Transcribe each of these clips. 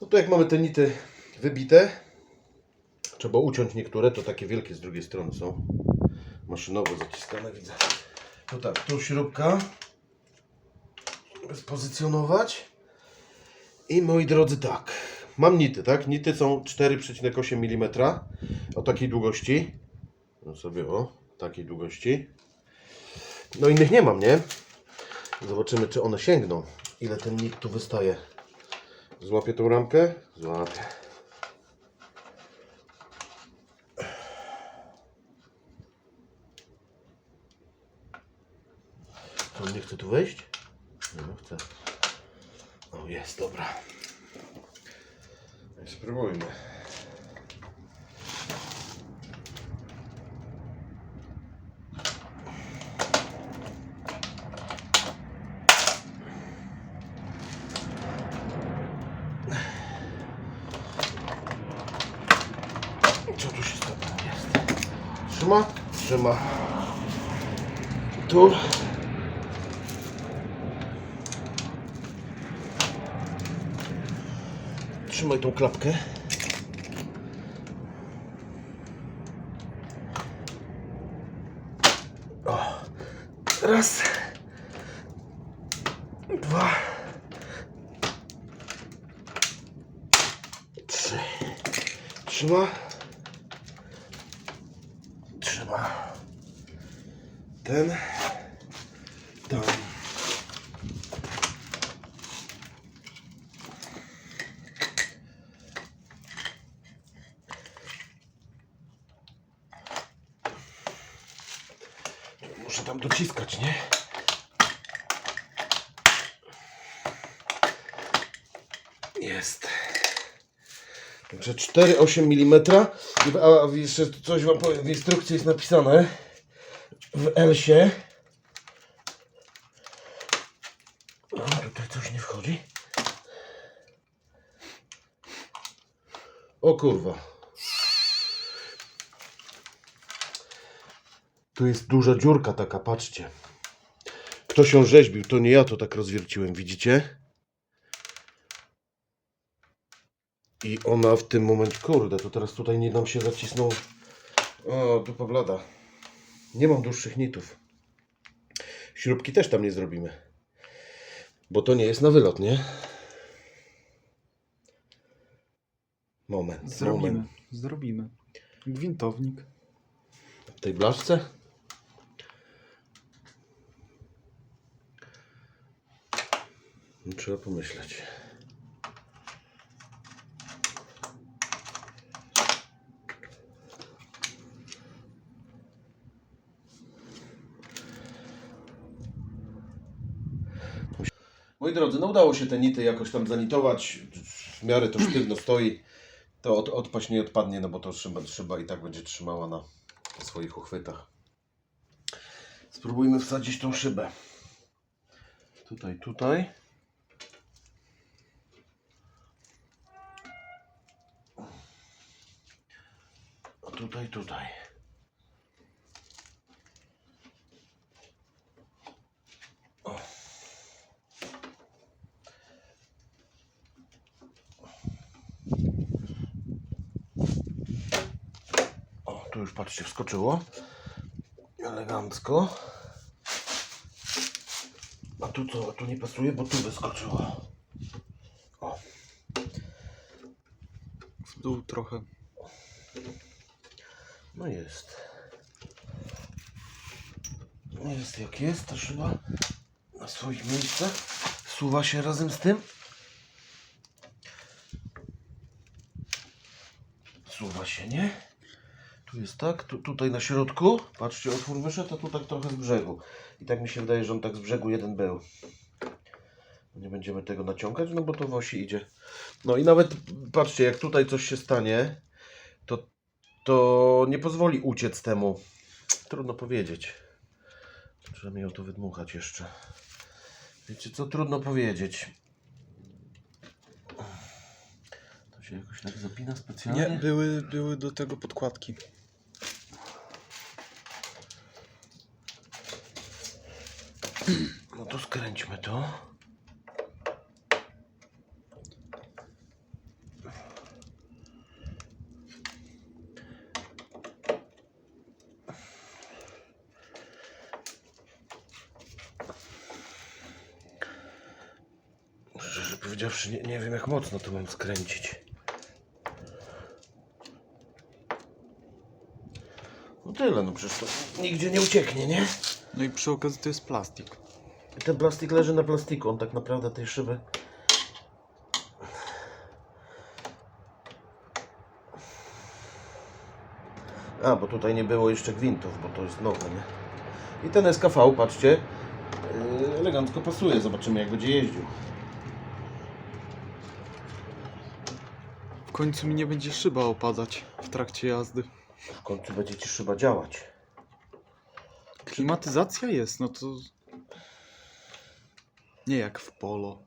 No to jak mamy te nity wybite, trzeba uciąć niektóre, to takie wielkie z drugiej strony są. Maszynowo zaciskane widzę. To tak, tu śrubka. Spozycjonować. I moi drodzy, tak. Mam nity, tak? Nity są 4,8 mm o takiej długości. No sobie o takiej długości. No innych nie mam, nie? Zobaczymy, czy one sięgną. Ile ten nit tu wystaje. Złapię tą ramkę? Złapię. On nie chce tu wejść? Nie, no chce. O, jest, dobra. Spróbujmy. Co tu się stało? Jest. Trzyma? Trzyma. Tu. Trzymaj tą klapkę. O. Raz. Dwa. Trzy. Trzyma. Ten. Tam. Muszę tam dociskać, nie? Jest. Także 4,8 mm. A a jeszcze coś Wam powiem, w instrukcji jest napisane w Elsie. O, tutaj coś nie wchodzi. O kurwa. Tu jest duża dziurka taka, patrzcie. Ktoś ją rzeźbił, to nie ja to tak rozwierciłem, widzicie? I ona w tym momencie, kurde, to teraz tutaj nie nam się zacisnął. O, dupa blada. Nie mam dłuższych nitów. Śrubki też tam nie zrobimy. Bo to nie jest na wylot, nie? Moment, Zrobimy, moment. zrobimy. Gwintownik. W tej blaszce? Trzeba pomyśleć. Moi drodzy, no udało się te nity jakoś tam zanitować. W miarę to sztywno stoi. To od, odpaść nie odpadnie, no bo to szyba, i tak będzie trzymała na, na swoich uchwytach. Spróbujmy wsadzić tą szybę. Tutaj, tutaj. Tutaj, tutaj. O. O, tu już patrzcie, wskoczyło. Elegancko. A tu co? Tu nie pasuje, bo tu wyskoczyło. O, W dół trochę. no jest. No Jest jak jest, ta szyba na swoich miejscach. Suwa się razem z tym. Suwa się, nie? Tu jest tak, tu, tutaj na środku. Patrzcie, otwór wyszedł, a tu tak trochę z brzegu. I tak mi się wydaje, że on tak z brzegu jeden był. Nie będziemy tego naciągać, no bo to w osi idzie. No i nawet patrzcie, jak tutaj coś się stanie, to, to nie pozwoli uciec temu. Trudno powiedzieć. Trzeba mi ją to wydmuchać jeszcze. Wiecie co? Trudno powiedzieć. To się jakoś tak zapina specjalnie? Nie, były, były do tego podkładki. No to skręćmy to. Szczerze powiedziawszy, nie, nie wiem jak mocno to mam skręcić. No tyle, no przecież to nigdzie nie ucieknie, nie? No i przy okazji to jest plastik. I ten plastik leży na plastiku, on tak naprawdę tej szyby... A, bo tutaj nie było jeszcze gwintów, bo to jest nowe, nie? I ten SKV, patrzcie, yy, elegancko pasuje, zobaczymy jak będzie jeździł. W końcu mi nie będzie szyba opadać w trakcie jazdy. W końcu będzie ci szyba działać. Klimatyzacja jest, no to... Nie jak w polo.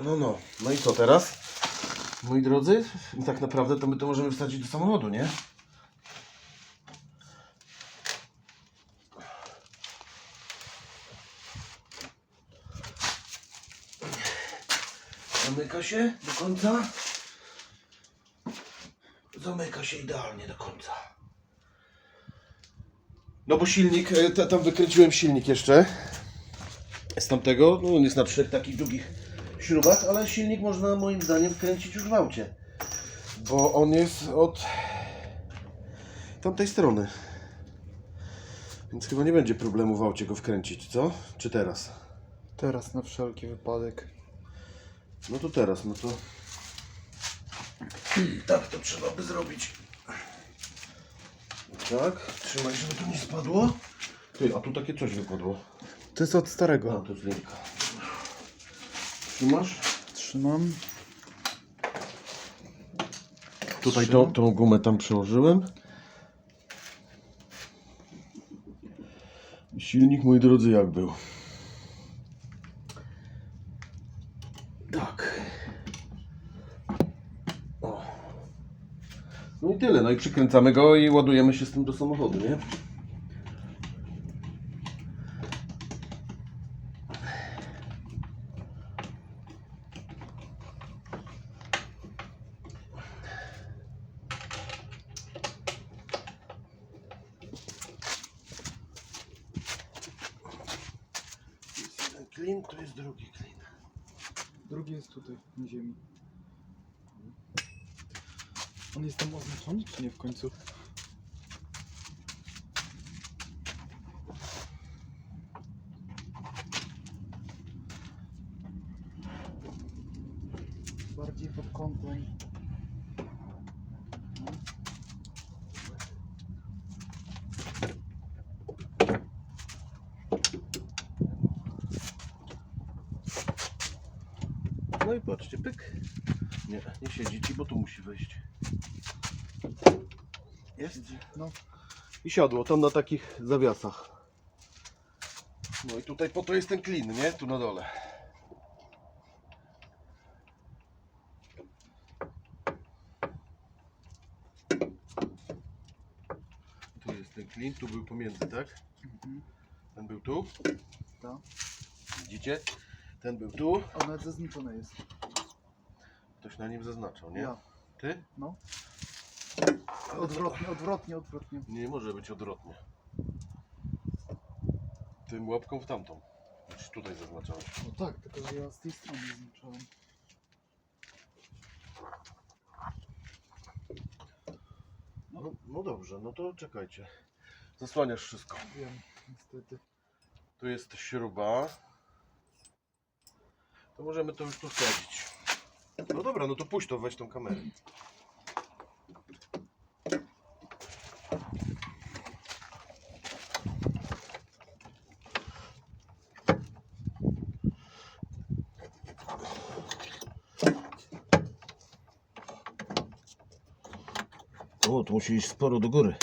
No, no. No i co teraz? Moi drodzy, tak naprawdę to my to możemy wsadzić do samochodu, nie? Zamyka się do końca. Zamyka się idealnie do końca. No bo silnik, e, ta- tam wykręciłem silnik jeszcze z tamtego. No on jest na trzech takich długich śrubach, ale silnik można moim zdaniem wkręcić już w aucie. Bo on jest od tamtej strony. Więc chyba nie będzie problemu w aucie go wkręcić, co? Czy teraz? Teraz na wszelki wypadek. No to teraz, no to... Tak to trzeba by zrobić. Tak, trzymaj, żeby to nie spadło. Ty, a tu takie coś wypadło. To jest od starego. to jest linka. Trzymasz? Trzymam. Tutaj tą, tą gumę tam przełożyłem. Silnik, moi drodzy, jak był? Tak. O. No i tyle. No i przykręcamy go i ładujemy się z tym do samochodu, nie? Jest jeden klin, to jest drugi klin. Drugi jest tutaj, na ziemi. On jest tam oznaczony, czy nie w końcu? Bardziej pod kątem. No i patrzcie, pyk. Nie, nie siedzi ci, bo tu musi wejść. Jest? No, I siadło tam na takich zawiasach. No i tutaj po to jest ten klin, nie? Tu na dole. Tu jest ten klin, tu był pomiędzy, tak? mhm. Ten był tu. tak. Widzicie? Ten był tu. Ona zaznaczona jest. Ktoś na nim zaznaczał, nie? Ja. Ty? No. Odwrotnie, odwrotnie, odwrotnie. Nie może być odwrotnie. Tym łapką w tamtą. Znaczy tutaj zaznaczałeś. No tak, tylko że ja z tej strony zaznaczałem. No, no dobrze, no to czekajcie. Zasłaniasz wszystko. Wiem, niestety. Tu jest śruba. To możemy to już tu wsadzić. No dobra, no to puść to, weź tą kamerę. Musi iść sporo do góry.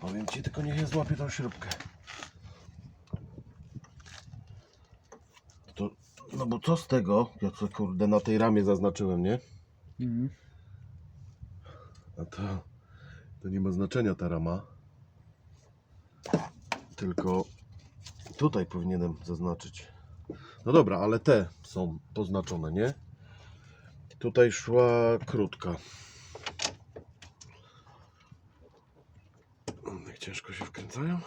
Powiem ci, tylko niech ja złapię tą śrubkę. To, no bo co z tego? Ja to kurde na tej ramie zaznaczyłem, nie? Mhm. A to, to nie ma znaczenia ta rama. Tylko tutaj powinienem zaznaczyć. No dobra, ale te są poznaczone, nie? Tutaj szła krótka. ciężko się wkręcają.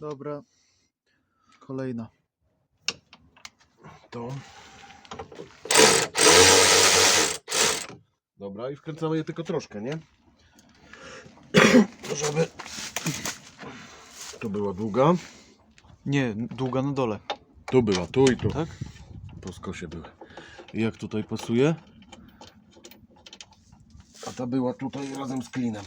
Dobra, kolejna. To. Dobra, i wkręcamy je tylko troszkę, nie? Żeby. To była długa. Nie, długa na dole. Tu była, tu i tu. Tak? Po skosie były. I jak tutaj pasuje? A ta była tutaj razem z klinem.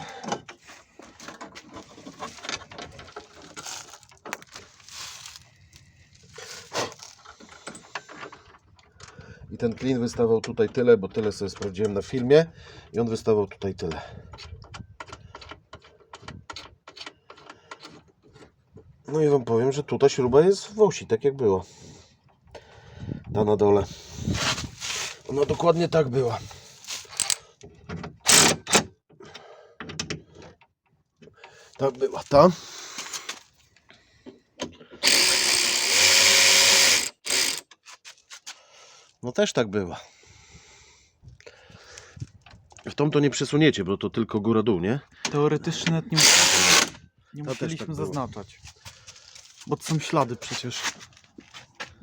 I ten klin wystawał tutaj tyle, bo tyle sobie sprawdziłem na filmie. I on wystawał tutaj tyle. No i wam powiem, że tutaj śruba jest w osi, tak jak było. Ta na dole. Ona dokładnie tak była. Tak była ta. No też tak była. W tą to nie przesuniecie, bo to tylko góra-dół, nie? Teoretycznie nawet nie, nie też musieliśmy tak było. zaznaczać. Bo to są ślady przecież.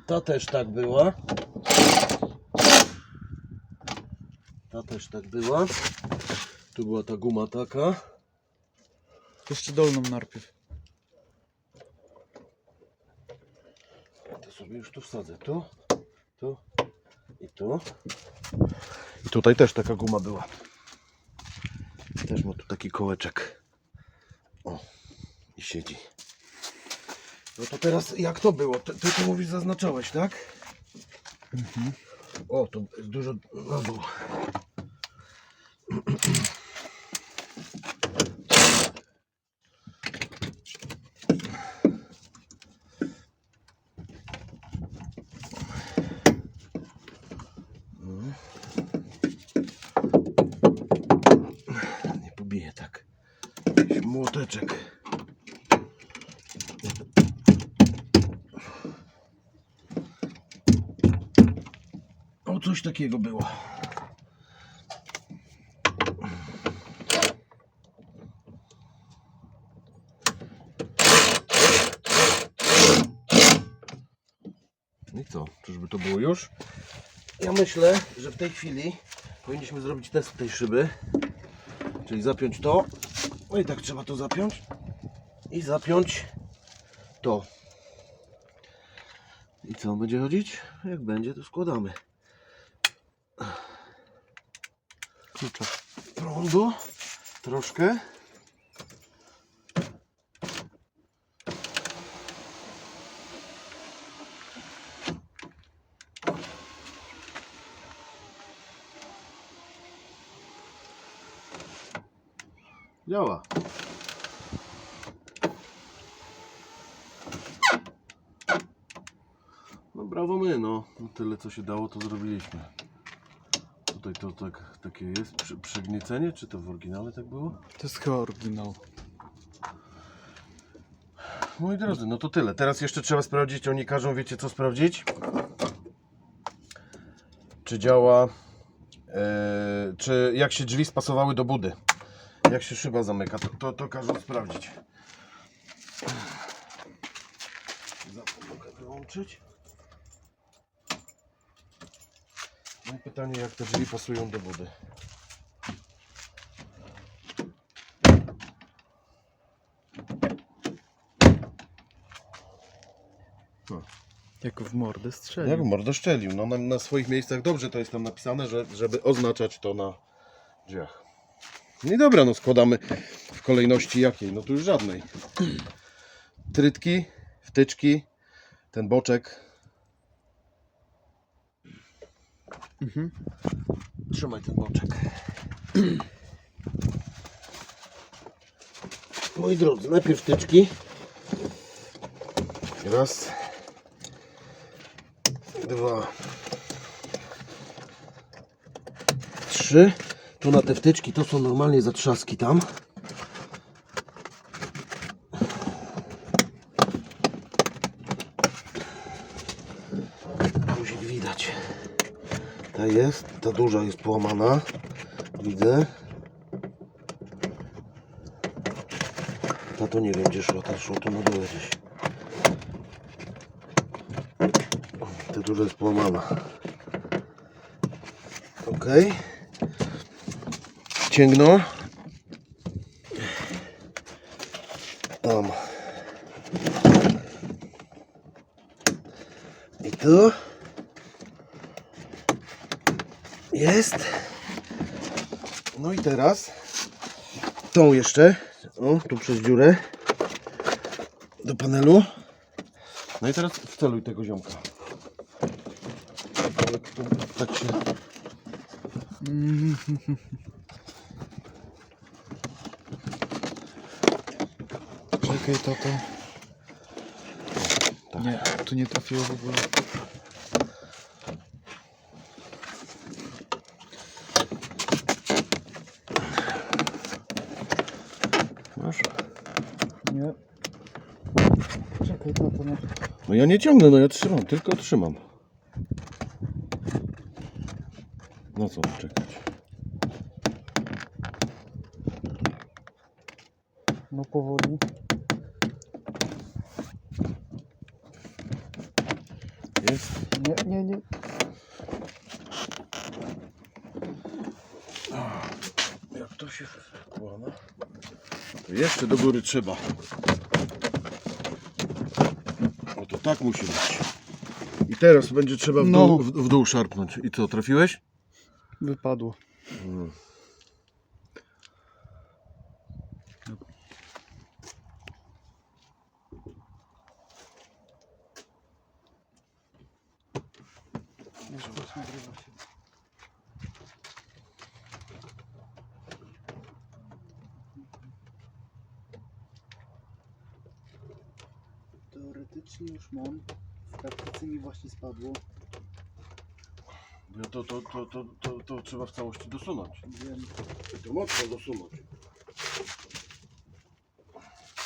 Ta też tak była. Ta też tak była. Tu była ta guma taka. Jeszcze dolną najpierw. To sobie już tu wsadzę. Tu, tu i tu. I tutaj też taka guma była. Też ma tu taki kołeczek. O, i siedzi. No to teraz jak to było? Ty, ty to mówisz zaznaczałeś, tak? O, to jest dużo na dół. Nie pobiję tak. Jakiś. O, coś takiego było. I co? Czyżby to było już? Ja myślę, że w tej chwili powinniśmy zrobić test tej szyby. Czyli zapiąć to. No i tak trzeba to zapiąć. I zapiąć to. I co będzie chodzić? Jak będzie, to składamy. Klucze. Prądu troszkę. Działa. No brawo my. No Tyle co się dało, to zrobiliśmy. Tutaj to tak, takie jest przy, przygniecenie, czy to w oryginale tak było? To jest chyba oryginał. Moi drodzy, no to tyle. Teraz jeszcze trzeba sprawdzić, oni każą, wiecie co sprawdzić? Czy działa, e, czy jak się drzwi spasowały do budy. Jak się szyba zamyka, to, to, to każą sprawdzić. Zapomogę wyłączyć. No i pytanie, jak te drzwi pasują do budy. Jak w mordę strzelił. Jak mordo szczelił. No na, na swoich miejscach dobrze to jest tam napisane, że, żeby oznaczać to na drzwiach. No i dobra, no składamy w kolejności jakiej? No tu już żadnej. Trytki, wtyczki, ten boczek. Mhm. Trzymaj ten boczek. Moi drodzy, najpierw wtyczki. Raz. Dwa. Trzy. Tu na te wtyczki to są normalnie zatrzaski tam. ta duża jest połamana. Widzę. Ta to nie wiem gdzie szła, ta szła tu na dole gdzieś. Ta duża jest połamana. Ok. Cięgno. Tam. I tu. Jest. No i teraz tą jeszcze. O, tu przez dziurę. Do panelu. No i teraz wceluj tego ziomka. To Tak się... Czekaj, tato. Tak. Nie, tu nie trafiło w ogóle. Masz? Nie. Czekaj, tato. No. Ja nie ciągnę, no ja trzymam, tylko trzymam. No co czekać? no powoli. Jest? Nie, nie, nie. Jak to się łama? To jeszcze do góry trzeba. Tak musi być. I teraz będzie trzeba w No. dół, w, w dół szarpnąć. I co, trafiłeś? Wypadło. Mm. Teoretycznie już mam. W praktyce mi właśnie spadło. No to, to, to, to, to, to trzeba w całości dosunąć. Wiem. I to mocno dosunąć.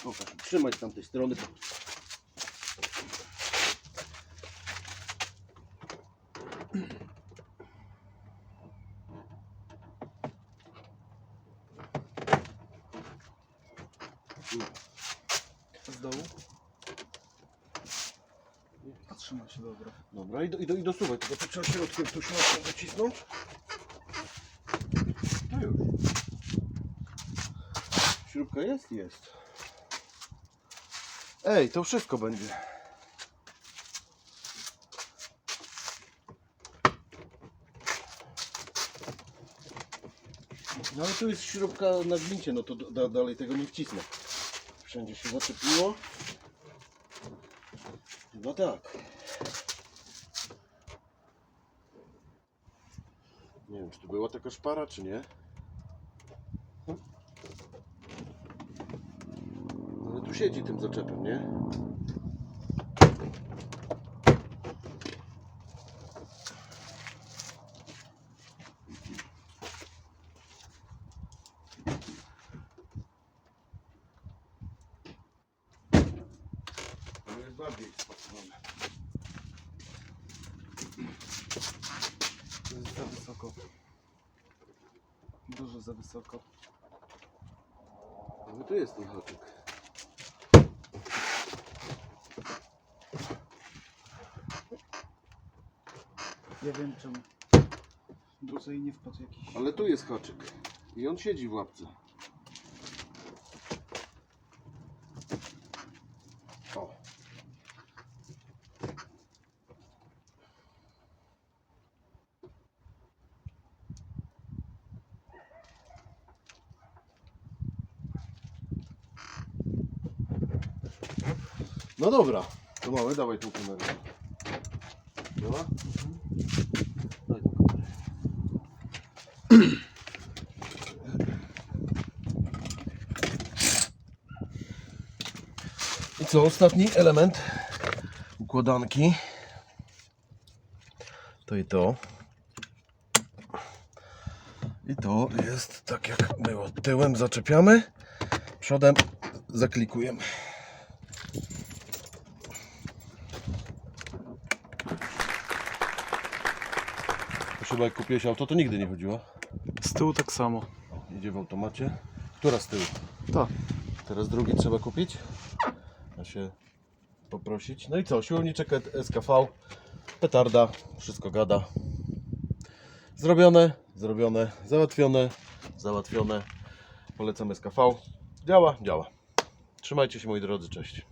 Pokaż, trzymaj z tamtej strony. Z dołu? Trzyma się dobra. Dobra, i, do, i, do, i dosuwaj, tylko to trzeba środkiem tu środkiem wycisnąć. To już. Śrubka jest? Jest. Ej, to wszystko będzie. No ale tu jest śrubka na gwincie, no to da, dalej tego nie wcisnę. Wszędzie się zaczepiło. No tak. Nie wiem, czy tu była taka szpara, czy nie. Ale tu siedzi tym zaczepem, nie? Bardziej spasowane. To jest za wysoko. Dużo za wysoko. No tu jest ten haczyk. Ja wiem czemu. Tutaj nie wpadł jakiś. Ale tu jest haczyk. I on siedzi w łapce. No dobra, to mamy, dawaj tą kamerę. Dobra? Kamerę. I co, ostatni element układanki. To i to. I to jest tak jak było. Tyłem zaczepiamy, przodem zaklikujemy. Chyba jak kupiłeś auto, to nigdy nie chodziło. Z tyłu tak samo. Idzie w automacie. Która z tyłu? Tak. Teraz drugi trzeba kupić. A się poprosić. No i co? Siłowniczek SKV Petarda, wszystko gada. Zrobione, zrobione, załatwione, załatwione. Polecam SKV. Działa, działa. Trzymajcie się moi drodzy, cześć.